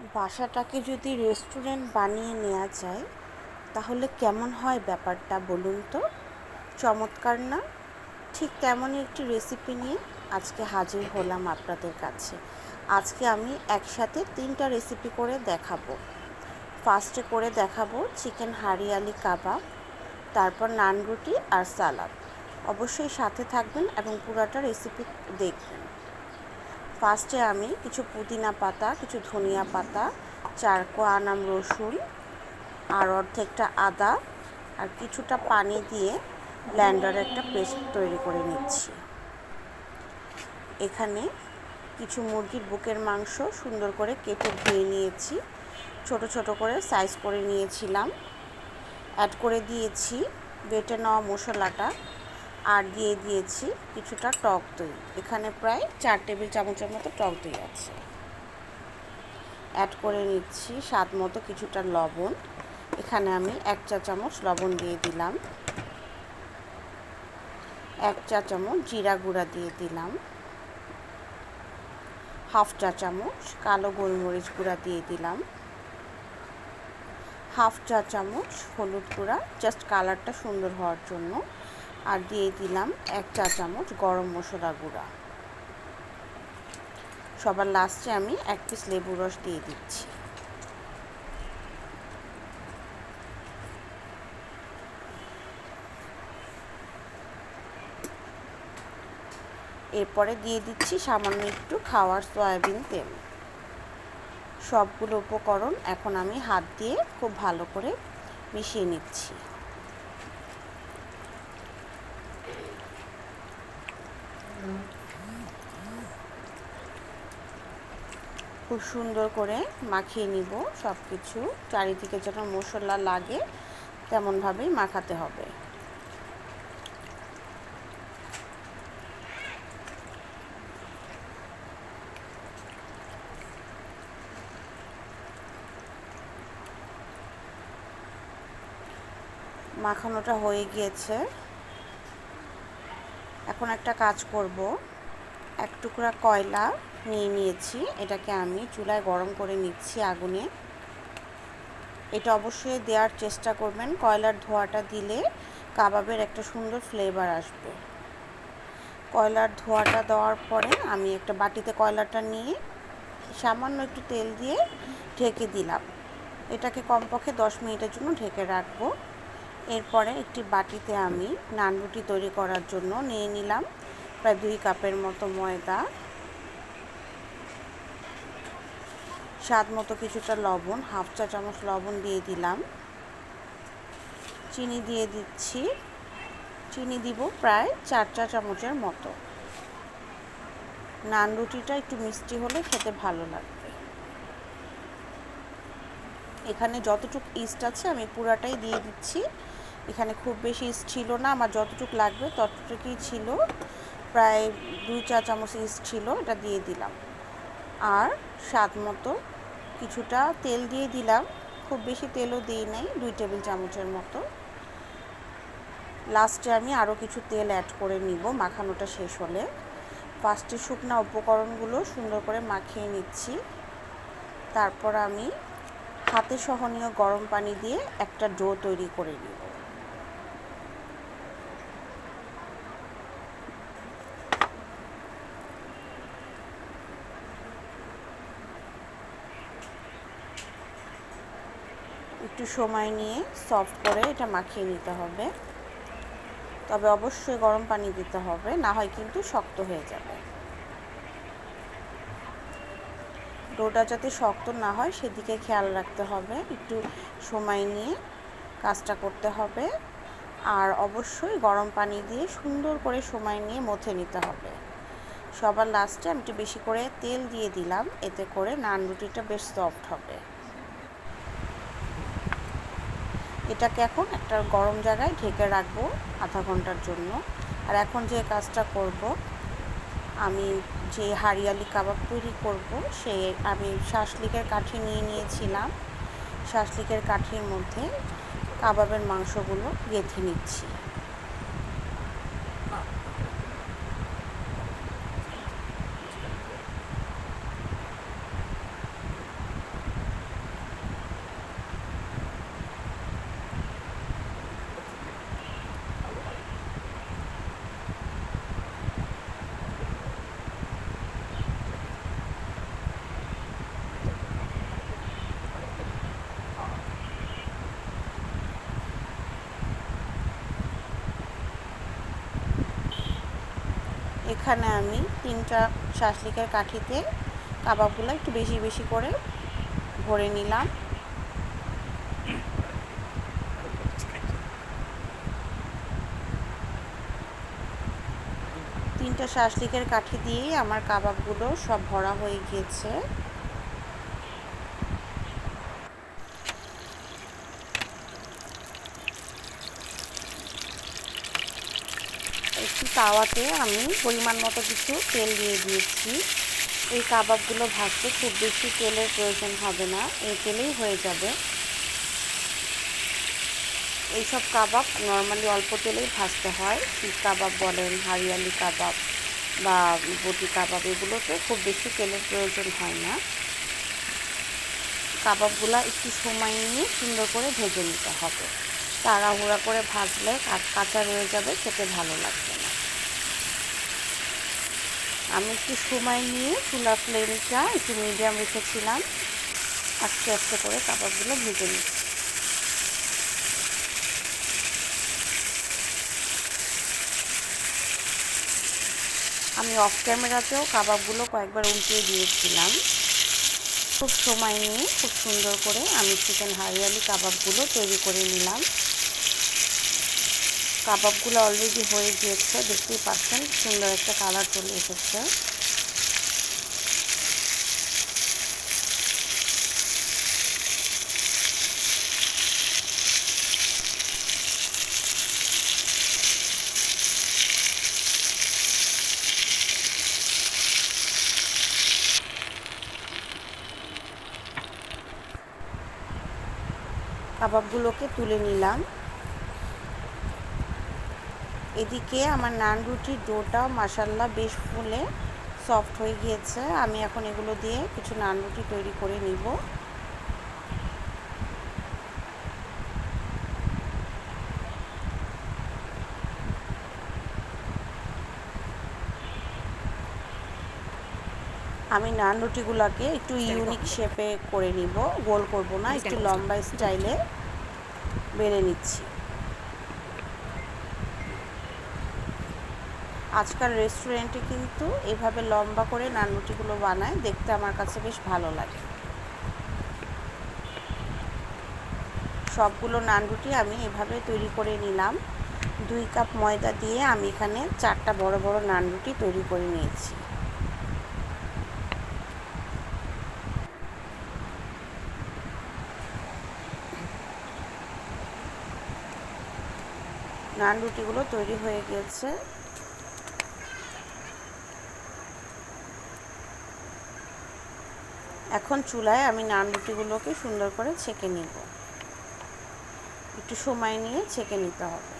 বাসাটাকে যদি রেস্টুরেন্ট বানিয়ে নেওয়া যায়, তাহলে কেমন হয় ব্যাপারটা বলুন তো? চমৎকার না? ঠিক তেমনই একটি রেসিপি নিয়ে আজকে হাজির হলাম আপনাদের কাছে। আজকে আমি একসাথে তিনটা রেসিপি করে দেখাবো। ফার্স্টে করে দেখাবো চিকেন হারিয়ালি কাবাব, তারপর নান রুটি আর সালাদ অবশ্যই সাথে থাকবেন এবং পুরাটা রেসিপি দেখবেন। ফার্স্টে আমি কিছু পুদিনা পাতা, কিছু ধনিয়া পাতা চার কোয়া আনাম রসুন, আর অর্ধেকটা আদা, আর কিছুটা পানি দিয়ে ব্ল্যান্ডারে একটা পেস্ট তৈরি করে নিচ্ছি। এখানে কিছু মুরগির বুকের মাংস সুন্দর করে কেটে ধুয়ে নিয়েছি। ছোট ছোট করে সাইজ করে নিয়েছিলাম। অ্যাড করে দিয়েছি। বেটে নেওয়া মশলাটা আর দিয়ে দিয়েছি কিছুটা টক দই। এখানে প্রায় চার টেবিল চামচের মতো টক দই আছে। অ্যাড করে নিচ্ছি স্বাদ মতো কিছুটা লবণ। এখানে আমি এক চা চামচ লবণ দিয়ে দিলাম। এক চা চামচ জিরা গুঁড়া দিয়ে দিলাম। হাফ চা চামচ কালো গোলমরিচ গুঁড়া দিয়ে দিলাম। হাফ চা চামচ হলুদ গুঁড়া জাস্ট কালারটা সুন্দর হওয়ার জন্য। আর দিয়ে দিলাম এক চা চামচ গরম মশলা গুঁড়া। সবার লাস্টে আমি এক পিস লেবু রস দিয়ে দিচ্ছি। এরপরে দিয়ে দিচ্ছি সামান্য একটু খাওয়ার সয়াবিন তেল। সবগুলো উপকরণ এখন আমি হাত দিয়ে খুব ভালো করে মিশিয়ে নিচ্ছি। খুব সুন্দর করে মাখিয়ে নিব সব কিছু চারিদিকে যেন মশলা লাগে, তেমনভাবেই মাখাতে হবে। মাখানোটা হয়ে গিয়েছে। এখন একটা কাজ করব। এক টুকরা কয়লা নিয়ে নিয়েছি। এটাকে আমি চুলায় গরম করে নিচ্ছি আগুনে। এটা অবশ্যই দেওয়ার চেষ্টা করবেন। কয়লার ধোয়াটা দিলে কাবাবের একটা সুন্দর ফ্লেভার আসবে। কয়লার ধোয়াটা দেওয়ার পরে আমি একটা বাটিতে কয়লাটা নিয়ে সামান্য একটু তেল দিয়ে ঢেকে দিলাম। এটাকে কমপক্ষে দশ মিনিটের জন্য ঢেকে রাখব। এরপরে একটি বাটিতে আমি নান রুটি তৈরি করার জন্য নিয়ে নিলাম, প্রায় দুই কাপের মতো ময়দা স্বাদ মতো কিছুটা লবণ, হাফ চা চামচ লবণ দিয়ে দিলাম। চিনি দিয়ে দিচ্ছি। চিনি দিব প্রায় চার চা চামচের মতো। নান রুটিটা একটু মিষ্টি হলে খেতে ভালো লাগবে। এখানে যতটুকু ইস্ট আছে আমি পুরাটাই দিয়ে দিচ্ছি। এখানে খুব বেশি ইস্ট ছিল না, আমার যতটুকু লাগবে ততটুকুই ছিল। প্রায় দুই চা চামচ ইস্ট ছিল, এটা দিয়ে দিলাম। আর স্বাদ মতো কিছুটা তেল দিয়ে দিলাম। খুব বেশি তেলও দিই নাই, দুই টেবিল চামচের মতো। লাস্টে আমি আরও কিছু তেল অ্যাড করে নিব, মাখানোটা শেষ হলে। ফার্স্টে শুকনা উপকরণগুলো সুন্দর করে মাখিয়ে নিচ্ছি। তারপর আমি হাতে সহনীয় গরম পানি দিয়ে একটা ডো তৈরি করে নিব। একটু সময় নিয়ে সফট করে এটা মাখিয়ে নিতে হবে। তবে অবশ্যই গরম পানি দিতে হবে, না হয় কিন্তু শক্ত হয়ে যাবে। ডোটা যাতে শক্ত না হয় সেদিকে খেয়াল রাখতে হবে, একটু সময় নিয়ে কাজটা করতে হবে। আর অবশ্যই গরম পানি দিয়ে সুন্দর করে সময় নিয়ে মথে নিতে হবে। সবার লাস্টে আমি একটু বেশি করে তেল দিয়ে দিলাম, এতে করে নান রুটিটা বেশ সফট হবে। এটাকে এখন একটা গরম জায়গায় ঢেকে রাখব আধা ঘণ্টার জন্য। আর এখন যে কাজটা করব, আমি যে হারিয়ালি কাবাব তৈরি করব, সে আমি শাসলিকের কাঠি নিয়ে নিয়েছিলাম। শাসলিকের কাঠির মধ্যে কাবাবের মাংসগুলো গেঁথে নিচ্ছি। এখানে আমি তিনটা শাসলিকের কাঠিতে কাবাবগুলো একটু বেশি বেশি করে ভরে নিলাম। তিনটা শাসলিকের কাঠি দিয়েই আমার কাবাবগুলো সব ভরা হয়ে গিয়েছে। একটি তাওয়াতে আমি পরিমাণ মতো কিছু তেল দিয়ে দিয়েছি। এই কাবাবগুলো ভাজতে খুব বেশি তেলের প্রয়োজন হবে না, এই তেলেই হয়ে যাবে। এইসব কাবাব নর্মালি অল্প তেলেই ভাজতে হয়। শিখ কাবাব বলেন, হারিয়ালি কাবাব বা বটি কাবাব, এগুলোতে খুব বেশি তেলের প্রয়োজন হয় না। কাবাবগুলো একটু সময় নিয়ে সুন্দর করে ভেজে নিতে হবে। তাড়াহুড়া করে ভাজলে কাঁচা রয়ে যাবে, খেতে ভালো লাগবে না। আমি একটু সময় নিয়ে চুলা ফ্লেমটা একটু মিডিয়াম রেখেছিলাম। আস্তে আস্তে করে কাবাবগুলো ভেজে নিচ্ছি। আমি অফ ক্যামেরাতেও কাবাবগুলো কয়েকবার উল্টিয়ে দিয়েছিলাম। খুব সময় নিয়ে খুব সুন্দর করে আমি চিকেন হারিয়ালি কাবাবগুলো তৈরি করে নিলাম। কাবাবগুলো অলরেডি হয়ে গিয়েছে দেখতেই পাচ্ছেন সুন্দর একটা কালার চলে এসেছে। কাবাবগুলোকে তুলে নিলাম। এদিকে আমার নান রুটির ডোটা মাসাল্লা বেশ ফুলে সফট হয়ে গিয়েছে। আমি এখন এগুলো দিয়ে কিছু নান রুটি তৈরি করে নিব। আমি নান রুটিগুলোকে একটু ইউনিক শেপে করে নিব। গোল করব না একটু লম্বা স্টাইলে বেড়ে নিচ্ছি। আজকাল রেস্টুরেন্টে কিন্তু এভাবে লম্বা করে নান রুটিগুলো বানায়, দেখতে আমার কাছে বেশ ভালো লাগে। সবগুলো নান রুটি আমি এভাবে তৈরি করে নিলাম। দুই কাপ ময়দা দিয়ে আমি এখানে চারটা বড় বড় নান রুটি তৈরি করে নিয়েছি। নান রুটিগুলো তৈরি হয়ে গেছে। এখন চুলায় আমি নান রুটিগুলোকে সুন্দর করে ছেঁকে নিব। একটু সময় নিয়ে ছেঁকে নিতে হবে।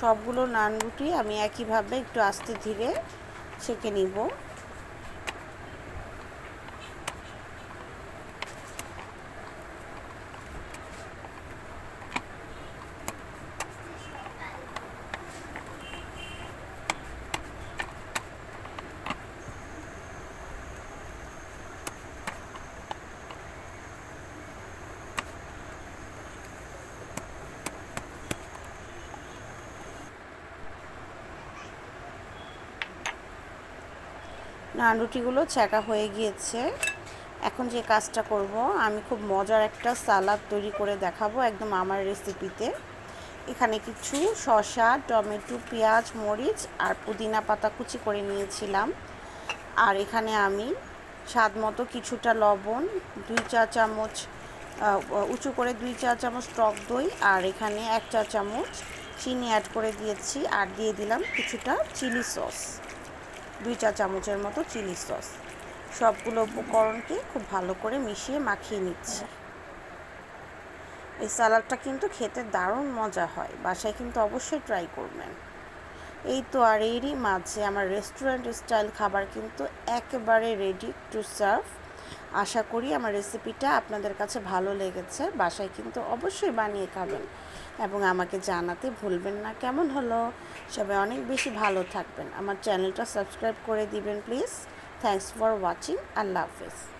সবগুলো নান রুটি আমি একইভাবে একটু আস্তে ধীরে ছেঁকে নিব। রুটিগুলো ছ্যাঁকা হয়ে গিয়েছে। এখন যে কাজটা করব, আমি খুব মজার একটা সালাদ তৈরি করে দেখাবো একদম আমার রেসিপিতে এখানে কিছু শসা, টমেটো, পেঁয়াজ, মরিচ আর পুদিনা পাতা কুচি করে নিয়েছিলাম। আর এখানে আমি স্বাদ মতো কিছুটা লবণ, দুই চা চামচ উঁচু করে দুই চা চামচ টক দই আর এখানে এক চা চামচ চিনি অ্যাড করে দিয়েছি। আর দিয়ে দিলাম কিছুটা চিলি সস দুই চা চামচের মতো চিলি সস। সবগুলো উপকরণকে খুব ভালো করে মিশিয়ে মাখিয়ে নিচ্ছি। এই সালাডটা কিন্তু খেতে দারুণ মজা হয়, বাসায় কিন্তু অবশ্যই ট্রাই করবেন। এই তো আর এরই মাঝে আমার রেস্টুরেন্ট স্টাইল খাবার কিন্তু একেবারে রেডি টু সার্ভ আশা করি আমার রেসিপিটা আপনাদের কাছে ভালো লেগেছে, বাসায় কিন্তু অবশ্যই বানিয়ে খাবেন। এবং আমাকে জানাতে ভুলবেন না। কেমন হলো? সবাই অনেক বেশি ভালো থাকবেন। আমার চ্যানেলটা সাবস্ক্রাইব করে দিবেন, প্লিজ। থ্যাংকস ফর ওয়াচিং আল্লাহ হাফেজ।